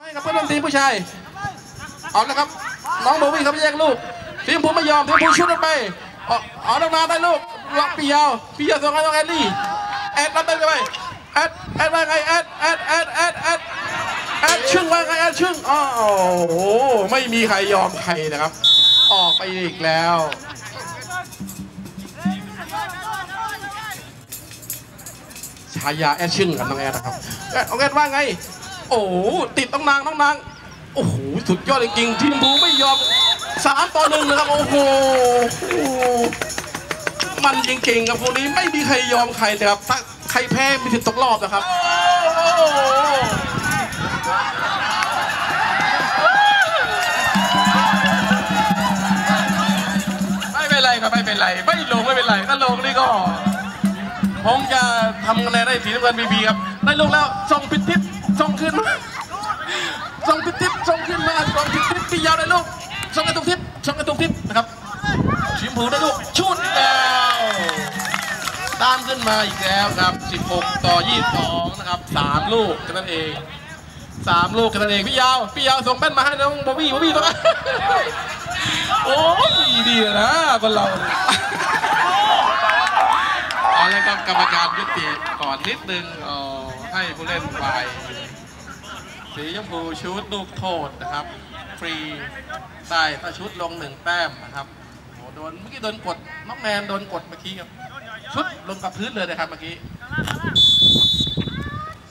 ให้กับเพื่อนร่วมทีมผู้ชาย เอาละครับ น้องโบวี่ครับแยกลูก ทีมผมไม่ยอมทีมผมชุดลงไปเอาเอาลงมาได้ลูกล็อกปียาวปียาวส่งให้น้องแอดลี่แอดรับได้ไหมแอดแอดว่าไงแอดแอดแอดแอดแอดแอดชึ่งว่าไงแอดชึ่งอ้าวโอ้โหไม่มีใครยอมใครนะครับ ออกไปอีกแล้วฉายาแอดชึ่งกับน้องแอดนะครับแอดน้องแอดว่าไง โอ้โหติดต้องนางต้องนางโอ้โหสุดยอดจริงๆทีมบูไม่ยอมสามต่อหนึ่งนะครับโอ้โหมันจริงๆครับพวกนี้ไม่มีใครยอมใครเลยครับถ้าใครแพ้มีสิทธิ์ตกรอบนะครับไม่เป็นไรครับไม่เป็นไร ไม่ลงไม่เป็นไรถ้าลงนี่ก็คงจะทำคะแนนได้สีน้ำเงินบีบีครับได้ลงแล้วส่งพิทิพส่ ขึ้นมาอีกแล้วครับ 16 ต่อ 22 นะครับ 3 ลูกแค่นั้นเอง 3 ลูกแค่นั้นเองพี่ยาว พี่ยาวส่งแป้นมาให้น้องบอบบี้บอบบี้ต้องโอ้ยดีนะคนเราเอาแล้วก็กรรมการยุติก่อนนิดนึงให้ผู้เล่นไปสีชมพูชุดลูกโทษนะครับ ฟรีได้ถ้าชุดลงหนึ่งแต้มนะครับ ดนเมื่อกี้โดนกดน้องแนนโดนกดเมื่อกี้ครับชุดลงกับพื้นเลยนะครับเมื่อกี้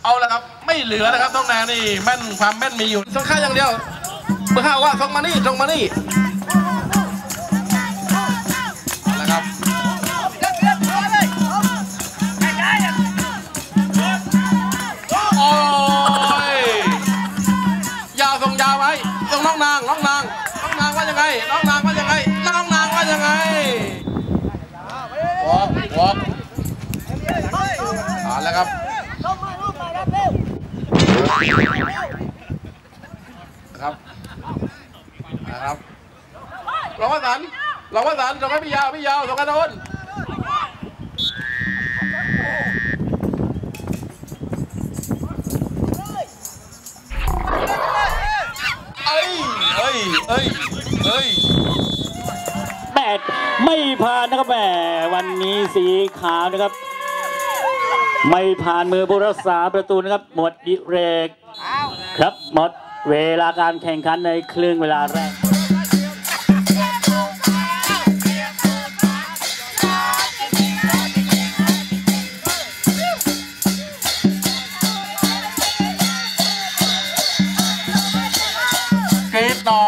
เอาละครับไม่เหลือนะครับน้องแนนนี่แม่นความแม่นมีอยู่ส่งค่าอย่างเดียวเบอร์ห้าว่าส่งมานี่ส่งมานี่เอาละครับโอ้ยยาวส่งยาวไว้ส่งน้องนางน้องนางน้องนางว่ายังไงน้องนางว่ายังไง น้องนยังไงวอกวอกเอานแล้วครับนะครับนะครับรองว่าสันต์รองว่าสันต์ส่งให้พี่ยาวพี่ยาวส่งให้โดนเอ้ยเอ้ยเอ้ยเอ้ย 8 ไม่ผ่านนะครับแหมวันนี้สีขาวนะครับ ไม่ผ่านมือผู้รักษาประตูนะครับ หมดดิเรก ครับหมดเวลาการแข่งขันในครึ่งเวลาแรกกรี๊ดต่อ